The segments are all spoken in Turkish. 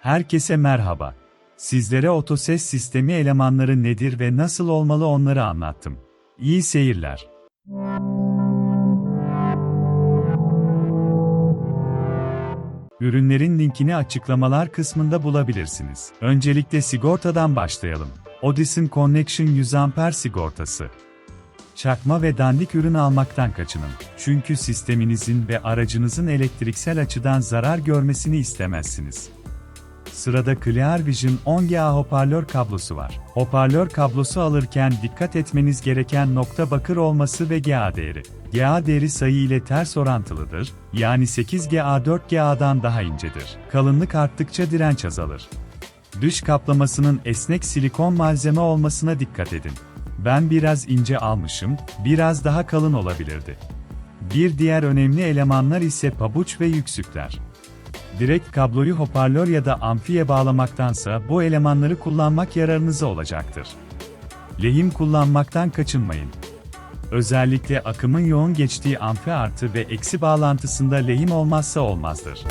Herkese merhaba. Sizlere otoses sistemi elemanları nedir ve nasıl olmalı onları anlattım. İyi seyirler. Ürünlerin linkini açıklamalar kısmında bulabilirsiniz. Öncelikle sigortadan başlayalım. Odison Connection 100 amper sigortası. Çakma ve dandik ürün almaktan kaçının. Çünkü sisteminizin ve aracınızın elektriksel açıdan zarar görmesini istemezsiniz. Sırada ClearVision 10GA hoparlör kablosu var. Hoparlör kablosu alırken dikkat etmeniz gereken nokta bakır olması ve GA değeri. GA değeri sayı ile ters orantılıdır, yani 8GA 4GA'dan daha incedir. Kalınlık arttıkça direnç azalır. Dış kaplamasının esnek silikon malzeme olmasına dikkat edin. Ben biraz ince almışım, biraz daha kalın olabilirdi. Bir diğer önemli elemanlar ise pabuç ve yüksükler. Direkt kabloyu hoparlör ya da amfiye bağlamaktansa bu elemanları kullanmak yararınıza olacaktır. Lehim kullanmaktan kaçınmayın. Özellikle akımın yoğun geçtiği amfi artı ve eksi bağlantısında lehim olmazsa olmazdır.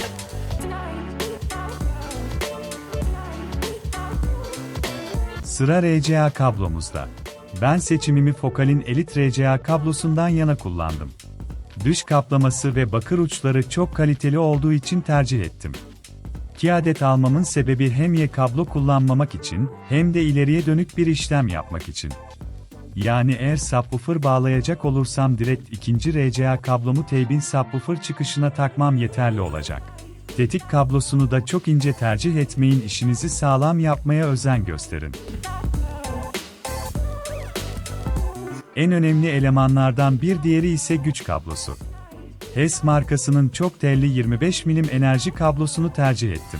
Sıra RCA kablomuzda. Ben seçimimi Focal'in Elite RCA kablosundan yana kullandım. Dış kaplaması ve bakır uçları çok kaliteli olduğu için tercih ettim. 2 adet almamın sebebi hem Y kablo kullanmamak için hem de ileriye dönük bir işlem yapmak için. Yani eğer subwoofer bağlayacak olursam direkt ikinci RCA kablomu teybin subwoofer çıkışına takmam yeterli olacak. Tetik kablosunu da çok ince tercih etmeyin işinizi sağlam yapmaya özen gösterin. En önemli elemanlardan bir diğeri ise güç kablosu. HES markasının çok telli 25 milim enerji kablosunu tercih ettim.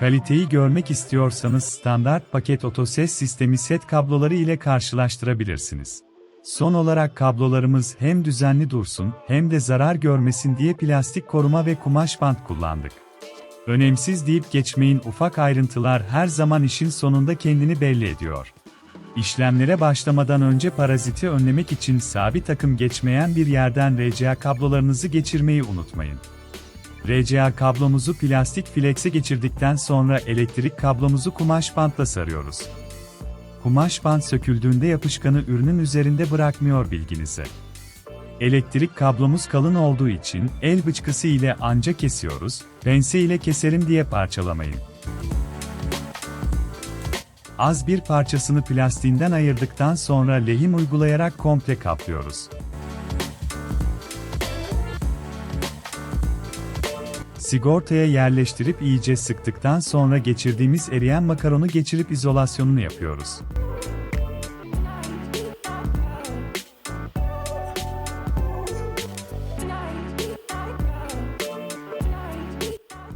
Kaliteyi görmek istiyorsanız standart paket otoses sistemi set kabloları ile karşılaştırabilirsiniz. Son olarak kablolarımız hem düzenli dursun hem de zarar görmesin diye plastik koruma ve kumaş bant kullandık. Önemsiz deyip geçmeyin ufak ayrıntılar her zaman işin sonunda kendini belli ediyor. İşlemlere başlamadan önce paraziti önlemek için sabit akım geçmeyen bir yerden RCA kablolarınızı geçirmeyi unutmayın. RCA kablomuzu plastik flex'e geçirdikten sonra elektrik kablomuzu kumaş bantla sarıyoruz. Kumaş bant söküldüğünde yapışkanı ürünün üzerinde bırakmıyor bilginize. Elektrik kablomuz kalın olduğu için el bıçkısı ile anca kesiyoruz, pense ile keserim diye parçalamayın. Az bir parçasını plastiğinden ayırdıktan sonra lehim uygulayarak komple kaplıyoruz. Sigortaya yerleştirip iyice sıktıktan sonra geçirdiğimiz eriyen makaronu geçirip izolasyonunu yapıyoruz.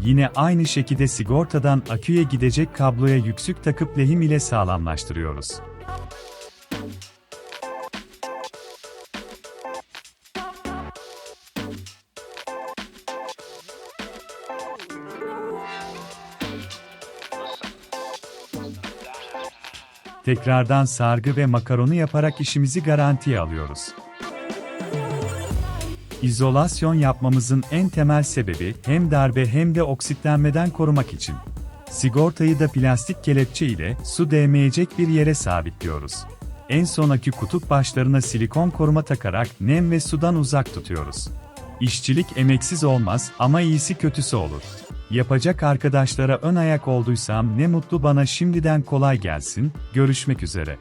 Yine aynı şekilde sigortadan aküye gidecek kabloya yüksük takıp lehim ile sağlamlaştırıyoruz. Tekrardan sargı ve makaronu yaparak işimizi garantiye alıyoruz. İzolasyon yapmamızın en temel sebebi hem darbe hem de oksitlenmeden korumak için. Sigortayı da plastik kelepçe ile su değmeyecek bir yere sabitliyoruz. En son akü kutup başlarına silikon koruma takarak nem ve sudan uzak tutuyoruz. İşçilik emeksiz olmaz ama iyisi kötüsü olur. Yapacak arkadaşlara ön ayak olduysam ne mutlu bana şimdiden kolay gelsin, görüşmek üzere.